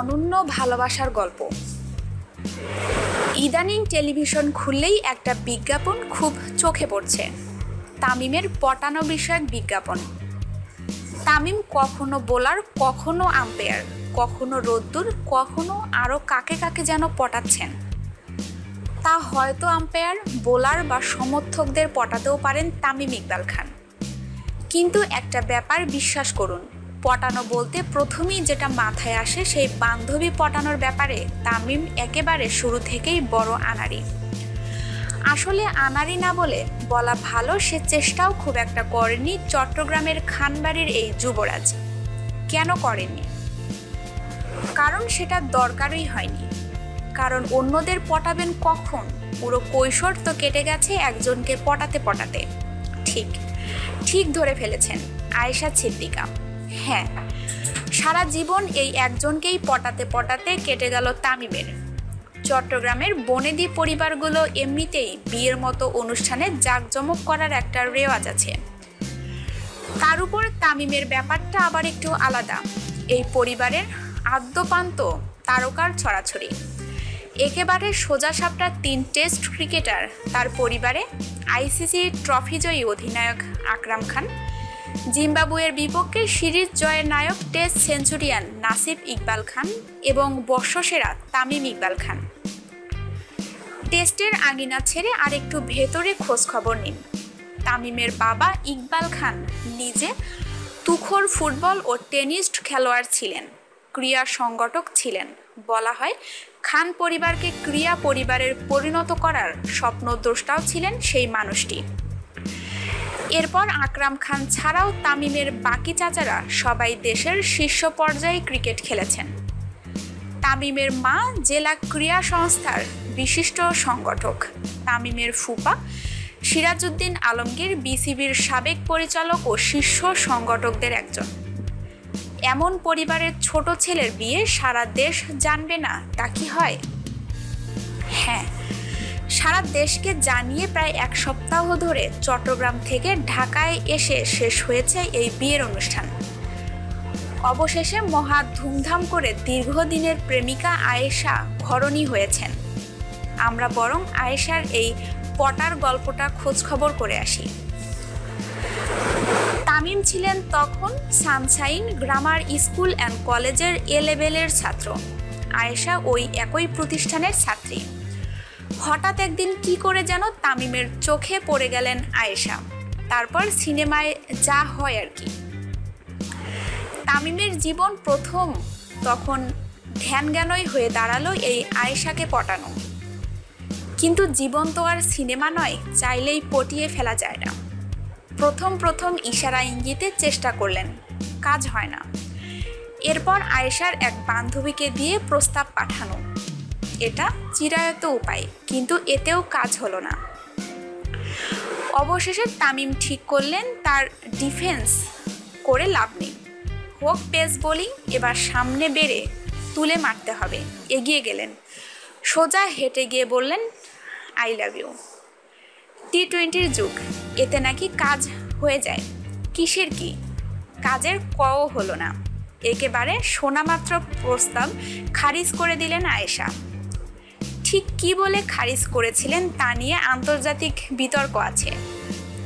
অনন্য ভালোবাসার গল্প। ইদানিং টেলিভিশন খুললেই একটা বিজ্ঞাপন খুব চোখে পড়ছে। তামিমের পটানো বিষয়ক বিজ্ঞাপন। তামিম কখনো বোলার, কখনো আম্পায়ার, কখনো রোদ্দুর, কখনো আরও কাকে কাকে যেন পটাচ্ছেন। তা হয়তো আম্পায়ার, বোলার বা সমর্থকদের পটাতেও পারেন তামিম ইকবাল খান। কিন্তু একটা ব্যাপার বিশ্বাস করুন পটানো বলতে প্রথমেই যেটা মাথায় আসে সেই বান্ধবী পটানোর ব্যাপারে, তামিম একেবারে শুরু থেকেই বড় আনারি আসলে আনারি না বলে বলা ভালো, সে চেষ্টাও খুব একটা করেনি চট্টগ্রামের খানবাড়ির এই যুবরাজ। কেন করেনি? কারণ সেটা দরকারই হয়নি। কারণ অন্যদের পটাবেন কখন? পুরো কৈশোর তো কেটে গেছে একজনকে পটাতে পটাতে। ঠিক ঠিক ধরে ফেলেছেন আয়েশা ছিদ্দিকা। হ্যাঁ। সারা জীবন এই একজনকেই পটাতে পটাতে কেটে গেল তামিমের। চট্টগ্রামের বনেদি পরিবারগুলো এমনিতেই বিয়ের মতো অনুষ্ঠানে জাঁকজমক করার একটা রেওয়াজ আছে। তার উপর তামিমের ব্যাপারটা আবার একটু আলাদা। এই পরিবারের আদ্যপান্ত তারকার ছড়াছড়ি। একেবারে সোজা সাপটা তিন টেস্ট ক্রিকেটার তার পরিবারে আইসিসি ট্রফিজয়ী অধিনায়ক আকরাম খান। জিম্বাবুয়ের বিপক্ষে সিরিজ জয়ের নায়ক টেস্ট সেঞ্চুরিয়ান নাসিব ইকবাল খান এবং বর্ষসেরা তামিম ইকবাল খান। টেস্টের আঙিনা ছেড়ে আরেকটু ভেতরে খোঁজ খবর নিন। তামিমের বাবা ইকবাল খান নিজে তুখোর ফুটবল ও টেনিস খেলোয়াড় ছিলেন। ক্রীড়া সংগঠক ছিলেন। বলা হয়, খান পরিবারকে ক্রিয়া পরিবারের পরিণত করার স্বপ্নদ্রষ্টাও ছিলেন সেই মানুষটি। এরপর আকরাম খান ছাড়াও তামিমের বাকি চাচারা সবাই দেশের শীর্ষ পর্যায়ে ক্রিকেট খেলেছেন। তামিমের মা জেলা ক্রীড়া সংস্থার বিশিষ্ট সংগঠক। তামিমের ফুপা সিরাজউদ্দিন আলমগীর বিসিবির সাবেক পরিচালক ও শীর্ষ সংগঠকদের একজন। এমন পরিবারের ছোট ছেলের বিয়ে সারা দেশ জানবে না, তা কি হয়? হ্যাঁ সারা দেশকে জানিয়ে প্রায় এক সপ্তাহ ধরে চট্টগ্রাম থেকে ঢাকায় এসে শেষ হয়েছে এই বিয়ের অনুষ্ঠান। অবশেষে মহা ধুমধাম করে দীর্ঘদিনের প্রেমিকা আয়েশা ঘরণী হয়েছেন। আমরা বরং আয়েশার এই পটার গল্পটা খোঁজখবর করে আসি। তামিম ছিলেন তখন সানশাইন গ্রামার স্কুল অ্যান্ড কলেজের এ লেভেলের ছাত্র। আয়েশা ওই একই প্রতিষ্ঠানের ছাত্রী। হঠাৎ একদিন কি করে যেন তামিমের চোখে পড়ে গেলেন আয়েশা। তারপর সিনেমায় যা হয় আর কি। তামিমের জীবন প্রথম তখন ধ্যান জ্ঞানই হয়ে দাঁড়াল এই আয়েশাকে পটানো। কিন্তু জীবন তো আর সিনেমা নয়, চাইলেই পটিয়ে ফেলা যায় না। প্রথম প্রথম ইশারা ইঙ্গিতে চেষ্টা করলেন, কাজ হয় না। এরপর আয়েশার এক বান্ধবীকে দিয়ে প্রস্তাব পাঠানো। এটা চিরায়ত উপায়, কিন্তু এতেও কাজ হলো না। অবশেষে তামিম ঠিক করলেন, তার ডিফেন্স করে লাভ নেই। হোক পেস বোলিং, এবার সামনে বেড়ে তুলে মারতে হবে, এগিয়ে গেলেন। সোজা হেঁটে গিয়ে বললেন, আই লাভ ইউ। টি টোয়েন্টির যুগ, এতে নাকি কাজ হয়ে যায়। কিসের কি? কাজের কও হলো না। একেবারে শোনামাত্র প্রস্তাব খারিজ করে দিলেন আয়েশা। ঠিক কি বলে খারিজ করেছিলেন তা নিয়ে আন্তর্জাতিক বিতর্ক আছে।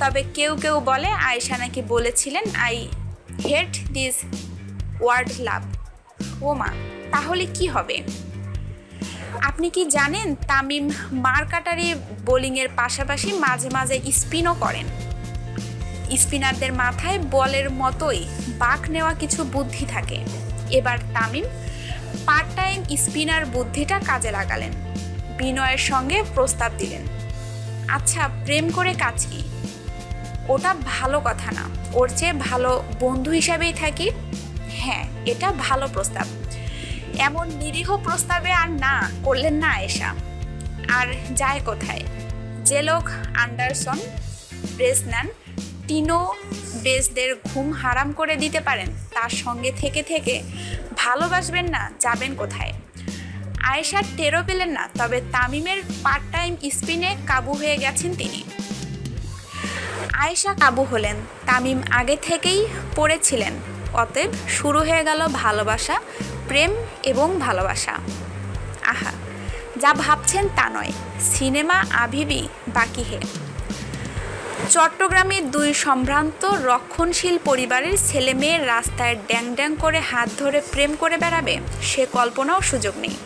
তবে কেউ কেউ বলে আয়েশা নাকি বলেছিলেন, I hate this word love. ও মা, তাহলে কি হবে? আপনি কি জানেন তামিম মারকাটারি বোলিংয়ের পাশাপাশি মাঝে মাঝে স্পিনও করেন? স্পিনারদের মাথায় বলের মতোই বাক নেওয়া কিছু বুদ্ধি থাকে। এবার তামিম পার্ট টাইম স্পিনার বুদ্ধিটা কাজে লাগালেন। বিনয়ের সঙ্গে প্রস্তাব দিলেন। আচ্ছা প্রেম করে কাজ কি? ওটা ভালো কথা না। ওর চেয়ে ভালো বন্ধু হিসাবেই থাকি? হ্যাঁ এটা ভালো প্রস্তাব। এমন নিরীহ প্রস্তাবে আর না করলেন না আয়েশা আর যায় কোথায়? যে লোক আন্ডারসন, ব্রেসনান, টিনো বেসদের ঘুম হারাম করে দিতে পারেন, তার সঙ্গে থেকে থেকে ভালোবাসবেন না, যাবেন কোথায়? আয়েশার টেরও পেলেন না, তবে তামিমের পার্ট টাইম স্পিনে কাবু হয়ে গেছেন তিনি। আয়েশা কাবু হলেন, তামিম আগে থেকেই পড়েছিলেন, অতএব শুরু হয়ে গেল ভালোবাসা, প্রেম এবং ভালোবাসা। আহা, যা ভাবছেন তা নয়, সিনেমা আভিবি বাকি হে। চট্টগ্রামে দুই সম্ভ্রান্ত রক্ষণশীল পরিবারের ছেলে মেয়ের রাস্তায় ড্যাং ড্যাং করে হাত ধরে প্রেম করে বেড়াবে, সে কল্পনাও সুযোগ নেই।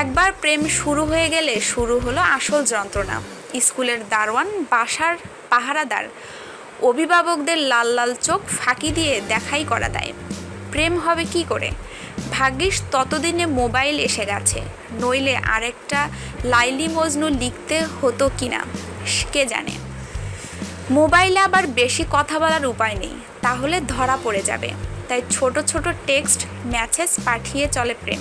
একবার প্রেম শুরু হয়ে গেলে শুরু হলো আসল যন্ত্রণা। স্কুলের দারোয়ান, বাসার পাহারাদার, অভিভাবকদের লাল লাল চোখ ফাঁকি দিয়ে দেখাই করা দেয়। প্রেম হবে কি করে? ভাগ্যিস ততদিনে মোবাইল এসে গেছে। নইলে আরেকটা লাইলি মজনু লিখতে হতো কি না কে জানে? মোবাইলে আবার বেশি কথা বলার উপায় নেই, তাহলে ধরা পড়ে যাবে। তাই ছোট ছোট টেক্সট, মেসেজ পাঠিয়ে চলে প্রেম।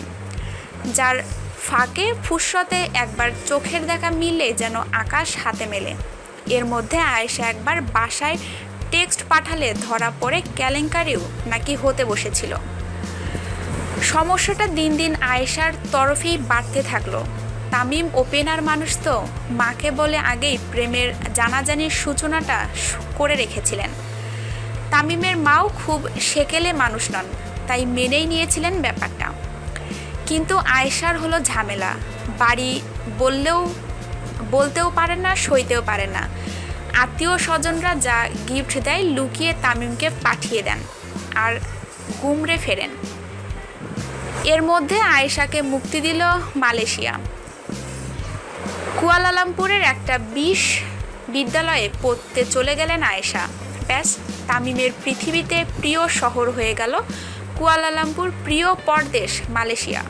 যার ফাঁকে ফুসরতে একবার চোখের দেখা মিলে যেন আকাশ হাতে মেলে। এর মধ্যে আয়েশা একবার বাসায় টেক্সট পাঠালে ধরা পড়ে কেলেঙ্কারিও নাকি হতে বসেছিল। সমস্যাটা দিন দিন আয়েশার তরফেই বাড়তে থাকল। তামিম ওপেনার মানুষ তো, মাকে বলে আগেই প্রেমের জানাজানির সূচনাটা করে রেখেছিলেন। তামিমের মাও খুব সেকেলে মানুষ নন, তাই মেনেই নিয়েছিলেন ব্যাপারটা। কিন্তু আয়েশার হলো ঝামেলা। বাড়ি বললেও, বলতেও পারে না, সইতেও পারে না। আত্মীয় স্বজনরা যা গিফট দেয় লুকিয়ে তামিমকে পাঠিয়ে দেন আর গুমড়ে ফেরেন। এর মধ্যে আয়েশাকে মুক্তি দিল মালয়েশিয়া। কুয়ালালামপুরের একটা বিশ বিদ্যালয়ে পড়তে চলে গেলেন আয়েশা। ব্যাস, তামিমের পৃথিবীতে প্রিয় শহর হয়ে গেল কুয়ালালামপুর প্রিয় পরদেশ মালয়েশিয়া।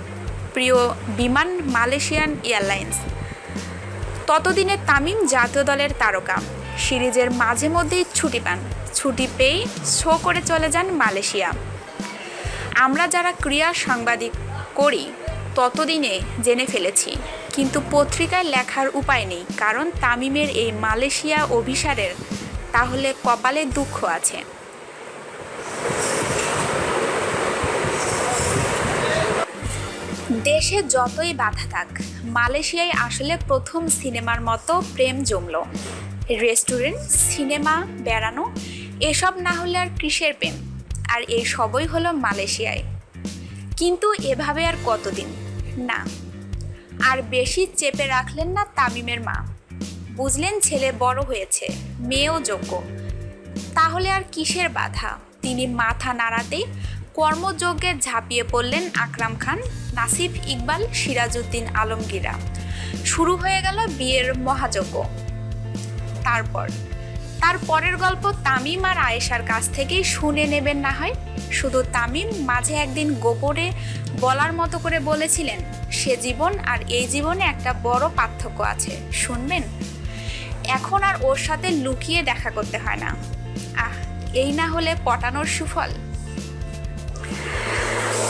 প্রিয় বিমান মালয়েশিয়ান এয়ারলাইন্স। ততদিনে তামিম জাতীয় দলের তারকা। সিরিজের মাঝে মধ্যেই ছুটি পান। ছুটি পেয়েই শো করে চলে যান মালয়েশিয়া। আমরা যারা ক্রিয়া সাংবাদিক করি, ততদিনে জেনে ফেলেছি। কিন্তু পত্রিকায় লেখার উপায় নেই, কারণ তামিমের এই মালয়েশিয়া অভিসারের তাহলে কপালে দুঃখ আছে। দেশে যতই বাধা থাক মালয়েশিয়ায় আসলে প্রথম সিনেমার মতো প্রেম জমল। রেস্টুরেন্ট, সিনেমা, বেড়ানো, এসব না হলে আর কিসের প্রেম? আর এই সবই হলো মালয়েশিয়ায়। কিন্তু এভাবে আর কতদিন? না। আর বেশি চেপে রাখলেন না তামিমের মা। বুঝলেন ছেলে বড় হয়েছে, মেয়েও যোগ্য। তাহলে আর কিসের বাধা? তিনি মাথা নাড়াতেই কর্মযজ্ঞে ঝাঁপিয়ে পড়লেন আকরাম খান, নাসিফ ইকবাল, সিরাজউদ্দিন আলমগীরা। শুরু হয়ে গেল বিয়ের মহাযজ্ঞ। তারপর, তার পরের গল্প তামিম আর আয়েশার কাছ থেকেই শুনে নেবেন না হয়। শুধু তামিম মাঝে একদিন গোপনে বলার মতো করে বলেছিলেন, সে জীবন আর এই জীবনে একটা বড় পার্থক্য আছে, শুনবেন? এখন আর ওর সাথে লুকিয়ে দেখা করতে হয় না। আহ, এই না হলে পটানোর সুফল।